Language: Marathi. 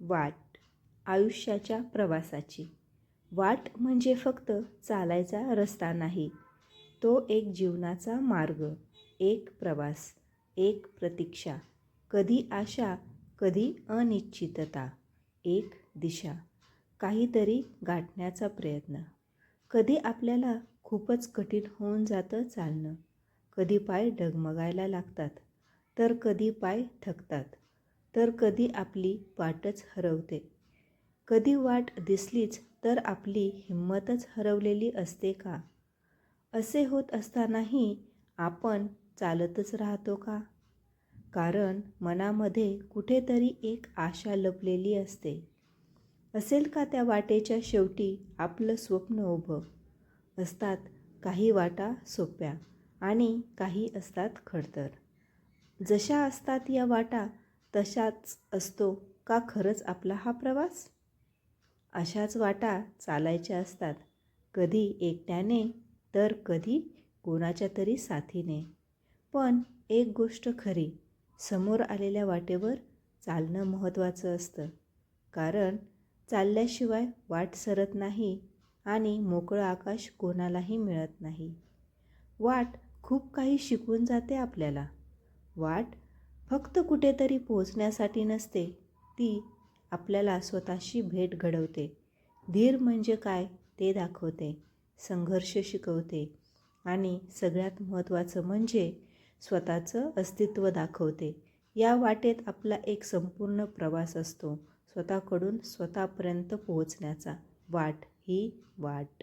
वाट. आयुष्याच्या प्रवासाची. वाट म्हणजे फक्त चालायचा रस्ता नाही. तो एक जीवनाचा मार्ग एक प्रवास एक प्रतीक्षा. कधी आशा कधी अनिश्चितता एक दिशा. काहीतरी गाठण्याचा प्रयत्न. कधी आपल्याला खूपच कठीण होऊन जातं चालणं. कधी पाय डगमगायला लागतात तर कधी पाय थकतात. तर कधी आपली वाटच हरवते. कधी वाट दिसलीच तर आपली हिंमतच हरवलेली असते का? असे होत असतानाही आपण चालतच राहतो का? कारण मनामध्ये कुठेतरी एक आशा लपलेली असते. असेल का त्या वाटेच्या शेवटी आपलं स्वप्न उभं? असतात काही वाटा सोप्या आणि काही असतात खडतर. जशा असतात या वाटा तशाच असतो का खरंच आपला हा प्रवास? अशाच वाटा चालायच्या असतात. कधी एकट्याने तर कधी कोणाच्या तरी साथीने. पण एक गोष्ट खरी समोर आलेल्या वाटेवर चालणं महत्त्वाचं असतं. कारण चालल्याशिवाय वाट सरत नाही आणि मोकळं आकाश कोणालाही मिळत नाही. वाट खूप काही शिकवून जाते आपल्याला. वाट फक्त कुठेतरी पोचण्यासाठी नसते ती आपल्याला स्वतःशी भेट घडवते. धीर म्हणजे काय ते दाखवते संघर्ष शिकवते आणि सगळ्यात महत्त्वाचं म्हणजे स्वतःचं अस्तित्व दाखवते. या वाटेत आपला एक संपूर्ण प्रवास असतो स्वतःकडून स्वतःपर्यंत पोहोचण्याचा. वाट ही वाट.